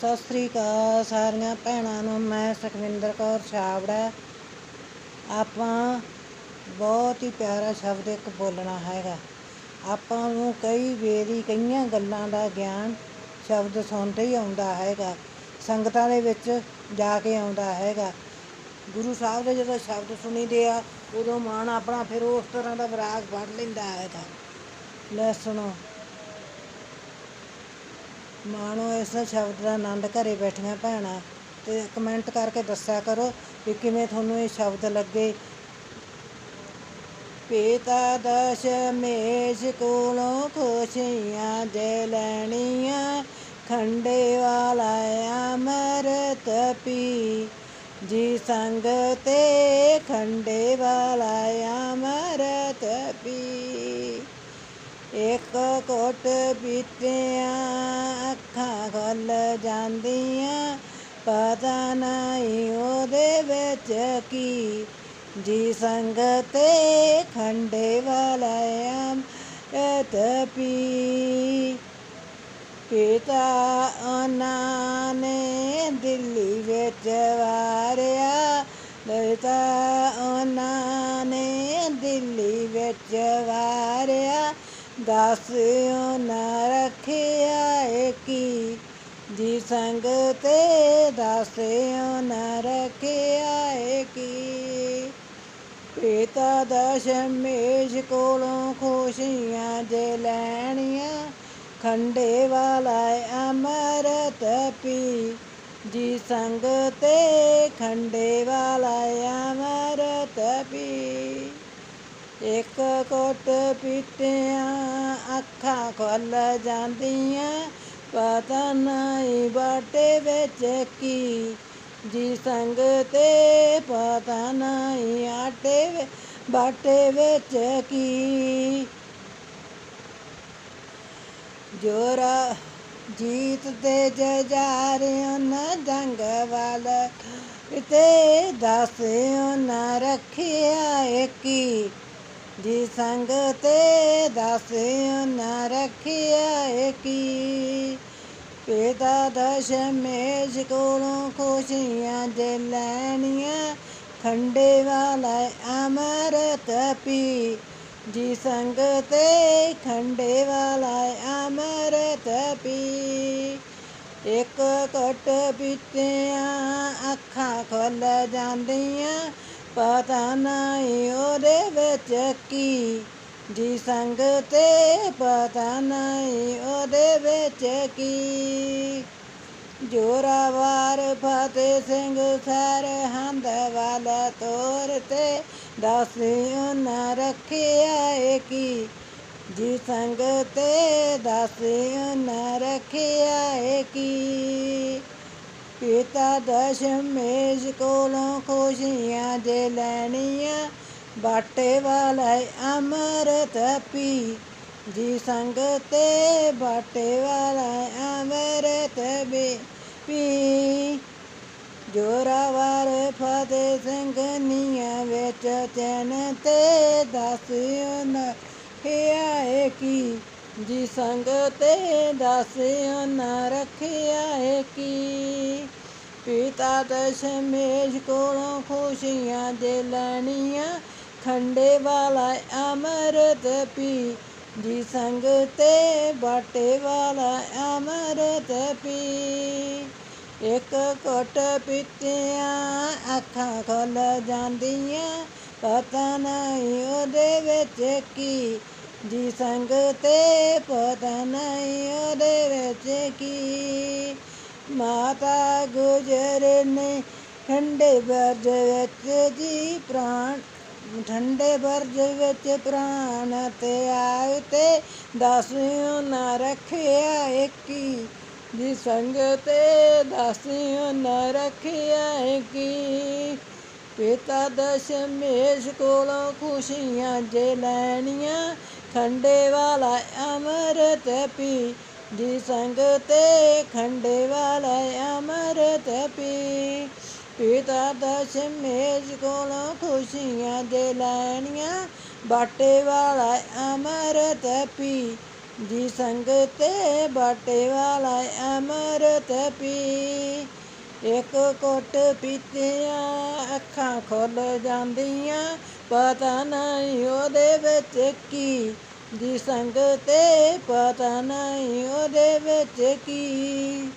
ਸਤਿ ਸ੍ਰੀ ਅਕਾਲ ਸਾਰੀਆਂ ਭੈਣਾਂ ਨੂੰ, ਮੈਂ ਸੁਖਵਿੰਦਰ ਕੌਰ ਛਾਬੜਾ। ਆਪਾਂ ਬਹੁਤ ਹੀ ਪਿਆਰਾ ਸ਼ਬਦ ਇੱਕ ਬੋਲਣਾ ਹੈਗਾ। ਆਪਾਂ ਨੂੰ ਕਈ ਵੇਰੀ ਕਈਆਂ ਗੱਲਾਂ ਦਾ ਗਿਆਨ ਸ਼ਬਦ ਸੁਣਦੇ ਹੀ ਆਉਂਦਾ ਹੈਗਾ। ਸੰਗਤਾਂ ਦੇ ਵਿੱਚ ਜਾ ਕੇ ਆਉਂਦਾ ਹੈਗਾ। ਗੁਰੂ ਸਾਹਿਬ ਦੇ ਜਦੋਂ ਸ਼ਬਦ ਸੁਣੀਦੇ ਆ, ਉਦੋਂ ਮਨ ਆਪਣਾ ਫਿਰ ਉਸ ਤਰ੍ਹਾਂ ਦਾ ਵਿਰਾਗ ਫੜ ਲੈਂਦਾ ਹੈਗਾ। ਲੈ ਸੁਣੋ। ਮਾਣੋ ਇਸ ਸ਼ਬਦ ਦਾ ਆਨੰਦ ਘਰੇ ਬੈਠੀਆਂ ਭੈਣਾਂ, ਤੇ ਕਮੈਂਟ ਕਰਕੇ ਦੱਸਿਆ ਕਰੋ ਕਿ ਕਿਵੇਂ ਤੁਹਾਨੂੰ ਇਹ ਸ਼ਬਦ ਲੱਗੇ। ਪਿਤਾ ਦਸ਼ਮੇਸ਼ ਕੋਲੋਂ ਖੁਸ਼ੀਆਂ ਦੇ ਲੈਣੀਆਂ, ਖੰਡੇ ਵਾਲਾ ਅਮਰਤ ਪੀ। ਜੀ ਸੰਗ ਤੇ ਖੰਡੇ ਵਾਲਾ ਇੱਕ ਕੋਟ ਬੀਤਿਆਂ ਅੱਖਾਂ ਖੁੱਲ ਜਾਂਦੀਆਂ, ਪਤਾ ਨਹੀਂ ਉਹਦੇ ਵਿੱਚ ਕੀ। ਜੀ ਸੰਗ ਖੰਡੇ ਵਾਲਾ ਅੰਮ੍ਰਿਤ ਪੀ। ਪਿਤਾ ਉਹਨਾਂ ਨੇ ਦਿੱਲੀ ਵਾਰਿਆ ਨਾ ਉਹਨਾਂ ਰੱਖਿਆ ਏਕੀ ਜੀ ਸੰਗ ਤੇ ਦਸ ਨਾ ਰੱਖਿਆ ਏਕੀ ਪਿਤਾ ਦਸ਼ਮੇਸ਼ ਕੋਲੋਂ ਖੁਸ਼ੀਆਂ ਜੇ ਲੈਣੀਆਂ, ਖੰਡੇ ਵਾਲਾ ਅਮਰਤ ਪੀ। ਜੀ ਸੰਗ ਤੇ ਖੰਡੇ ਵਾਲਾ ਅਮਰਤ ਪੀ। ਇੱਕ ਕੋਟ ਪੀਤਿਆਂ ਅੱਖਾਂ ਖੁੱਲ ਜਾਂਦੀਆਂ, ਪਤਾ ਨਹੀਂ ਬਾਟੇ ਵਿੱਚ ਕੀ ਜੀ ਸੰਗ ਤੇ ਪਤਾ ਨਹੀਂ ਆਟੇ ਬਾਟੇ ਵਿੱਚ ਕੀ। ਜੋਰਾ ਜੀਤ ਤੇ ਜਜਾਰਿਓ ਨਾ ਜੰਗ ਵਾਲ ਤੇ ਦਸਿਓ ਨਾ ਰੱਖਿਆ ਏਕੀ ਜੀ ਸੰਗ ਤੇ ਦਸ ਨਾ ਰੱਖਿਆ ਏਕੀ। ਪਿਤਾ ਦਸ਼ਮੇਸ਼ ਕੋਲੋਂ ਖੁਸ਼ੀਆਂ ਦੇ ਲੈਣੀਆਂ, ਖੰਡੇ ਵਾਲਾ ਅਮਰਤ ਪੀ। ਜੀ ਸੰਗ ਤੇ ਖੰਡੇ ਵਾਲਾ ਅਮਰਤ ਪੀ। ਇੱਕ ਘਟ ਪੀਤਿਆਂ ਅੱਖਾਂ ਖੁੱਲ ਜਾਂਦੀਆਂ ਪਤਾ ਨਹੀਂ ਉਹਦੇ ਵਿੱਚ ਕੀ ਜੀ ਸੰਗ ਤੇ ਪਤਾ ਨਹੀਂ ਉਹਦੇ ਵਿੱਚ ਕੀ। ਜੋਰਾਵਾਰ ਫਤਿਹ ਸਿੰਘ ਸਰ ਹੰਦ ਵਾਲਾ ਤੋਰ ਤੇ ਦਸਿਓ ਨਾ ਰੱਖਿਆ ਏ ਕੀ। ਜੀ ਸੰਗ ਤੇ ਦਸਿਓ ਨਾ ਰੱਖਿਆ ਏ ਕੀ। ਪਿਤਾ ਦਸ਼ਮੇਸ਼ ਕੋਲੋਂ ਖੁਸ਼ੀਆਂ ਜੇ ਲੈਣੀਆਂ, ਬਾਟੇ ਵਾਲਾ ਅਮਰਤ ਪੀ। ਜੀ ਸੰਗ ਤੇ ਬਾਟੇ ਵਾਲਾ ਅਮਰਤ ਵੀ ਪੀ। ਜੋਰਾਵਰ ਫਤਿਹ ਸਿੰਘ ਨੀਆਂ ਵਿੱਚ ਚੈਨ ਤੇ ਦਸਿਓ ਨਾ ਖਿਆ ਕੀ। ਜੀ ਸੰਗ ਤੇ ਦਸਿਓ ਨਾ ਰੱਖਿਆ ਏ ਕੀ। ਪਿਤਾ ਦਸ਼ਮੇਸ਼ ਕੋਲੋਂ ਖੁਸ਼ੀਆਂ ਦੇ ਲੈਣੀਆਂ, ਖੰਡੇ ਵਾਲਾ ਅਮਰਤ ਪੀ। ਜੀ ਸੰਗ ਤੇ ਬਾਟੇ ਵਾਲਾ ਅਮਰਤ ਪੀ। ਇੱਕ ਘੁੱਟ ਪੀਤਿਆਂ ਅੱਖਾਂ ਖੁੱਲ ਜਾਂਦੀਆਂ, ਪਤਾ ਨਹੀਂ ਉਹਦੇ ਵਿੱਚ ਕੀ। ਜੀ ਸੰਗ ਤੇ ਪਤਾ ਨਹੀਂ ਉਹਦੇ ਵਿੱਚ ਕੀ। ਮਾਤਾ ਗੁਜਰ ਨੇ ਠੰਡੇ ਬਰਜ ਵਿੱਚ ਜੀ ਪ੍ਰਾਣ, ਠੰਡੇ ਬਰਜ ਵਿੱਚ ਪ੍ਰਾਣ ਤੇ ਆਏ ਤੇ ਦਸਿਓ ਨਾ ਰੱਖਿਆ ਏਕੀ ਜੀ ਸੰਗ ਤੇ ਦਸਿਓ ਨਾ ਰੱਖਿਆ ਏਕੀ ਪਿਤਾ ਦਸ਼ਮੇਸ਼ ਕੋਲੋਂ ਖੁਸ਼ੀਆਂ ਜੇ ਲੈਣੀਆਂ, ਠੰਡੇ ਵਾਲਾ ਅਮਰਤ ਪੀ। ਜੀ ਸੰਗ ਤੇ ਖੰਡੇ ਵਾਲਾ ਅਮਰਤ ਪੀ। ਪਿਤਾ ਦਸ਼ਮੇਸ਼ ਕੋਲੋਂ ਖੁਸ਼ੀਆਂ ਦੇ ਲੈਣੀਆਂ, ਬਾਟੇ ਵਾਲਾ ਅਮਰਤ ਪੀ। ਜੀ ਸੰਗ ਤੇ ਬਾਟੇ ਵਾਲਾ ਅਮਰਤ ਪੀ। ਇੱਕ ਘੁੱਟ ਪੀਤਿਆਂ ਅੱਖਾਂ ਖੁੱਲ ਜਾਂਦੀਆਂ, ਪਤਾ ਨਹੀਂ ਉਹਦੇ ਵਿੱਚ ਕੀ ਜੀ ਸੰਗ ਤੇ ਪਤਾ ਨਹੀਂ ਉਹਦੇ ਵਿੱਚ ਕੀ।